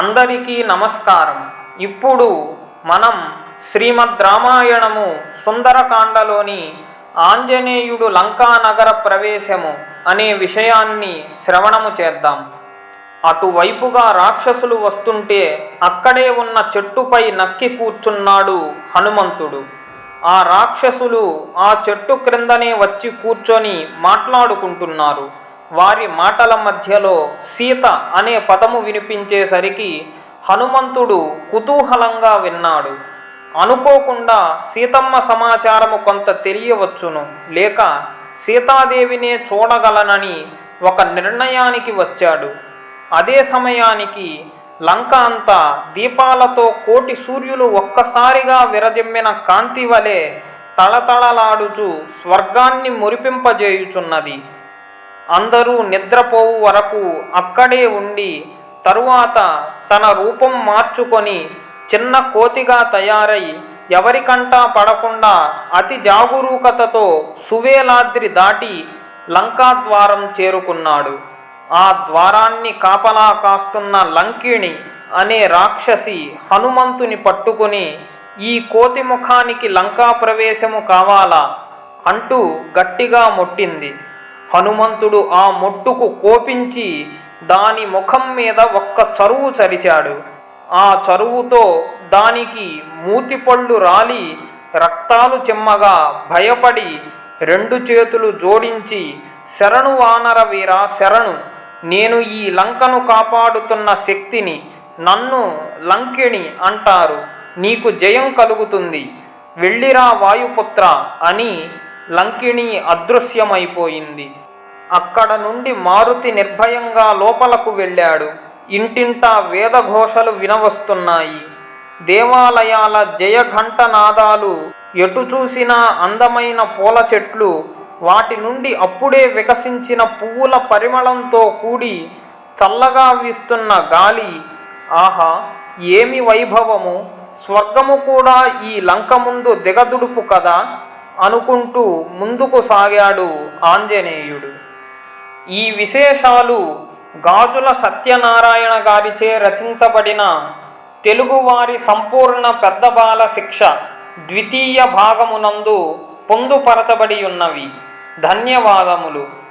అందరికీ నమస్కారం. ఇప్పుడు మనం శ్రీమద్ రామాయణము సుందరకాండలోని ఆంజనేయుడు లంకానగర ప్రవేశము అనే విషయాన్ని శ్రవణము చేద్దాం. అటువైపుగా రాక్షసులు వస్తుంటే అక్కడే ఉన్న చెట్టుపై నక్కి కూర్చున్నాడు హనుమంతుడు. ఆ రాక్షసులు ఆ చెట్టు క్రిందనే వచ్చి కూర్చొని మాట్లాడుకుంటున్నారు. వారి మాటల మధ్యలో సీత అనే పదము వినిపించేసరికి హనుమంతుడు కుతూహలంగా విన్నాడు. అనుకోకుండా సీతమ్మ సమాచారము కొంత తెలియవచ్చును. లేక సీతాదేవినే చూడగలనని ఒక నిర్ణయానికి వచ్చాడు. అదే సమయానికి లంక అంతా దీపాలతో కోటి సూర్యులు ఒక్కసారిగా విరజిమ్మిన కాంతి వలె తళతళలాడుచు స్వర్గాన్ని మురిపింపజేయుచున్నది. అందరూ నిద్రపోవు వరకు అక్కడే ఉండి తరువాత తన రూపం మార్చుకొని చిన్న కోతిగా తయారై ఎవరికంటా పడకుండా అతి జాగరూకతతో సువేలాద్రి దాటి లంకాద్వారం చేరుకున్నాడు. ఆ ద్వారాన్ని కాపలా కాస్తున్న లంకిణి అనే రాక్షసి హనుమంతుని పట్టుకుని ఈ కోతి ముఖానికి లంకా ప్రవేశము కావాలా అంటూ గట్టిగా మొట్టింది. హనుమంతుడు ఆ మొట్టుకు కోపించి దాని ముఖం మీద ఒక్క చరువు చరిచాడు. ఆ చరువుతో దానికి మూతిపళ్ళు రాలి రక్తాలు చిమ్మగా భయపడి రెండు చేతులు జోడించి శరణు వానర వీర శరణు! నేను ఈ లంకను కాపాడుతున్న శక్తిని నన్ను లంకిణి అంటారు. నీకు జయం కలుగుతుంది. వెళ్ళిరా వాయుపుత్ర అని లంకిణి అదృశ్యమైపోయింది. అక్కడ నుండి మారుతి నిర్భయంగా లోపలకు వెళ్ళాడు. ఇంటింటా వేదఘోషలు వినవస్తున్నాయి. దేవాలయాల జయఘంటనాదాలు ఎటు చూసినా అందమైన పూల చెట్లు వాటి నుండి అప్పుడే వికసించిన పువ్వుల పరిమళంతో కూడి చల్లగా వీస్తున్న గాలి ఆహా ఏమి వైభవము? స్వర్గము కూడా ఈ లంక ముందు దిగదుడుపు కదా? అనుకుంటూ ముందుకు సాగాడు ఆంజనేయుడు. ఈ విశేషాలు గాజుల సత్యనారాయణ గారిచే రచించబడిన తెలుగువారి సంపూర్ణ పెద్ద బాల శిక్ష ద్వితీయ భాగమునందు పొందుపరచబడి ఉన్నవి. ధన్యవాదములు.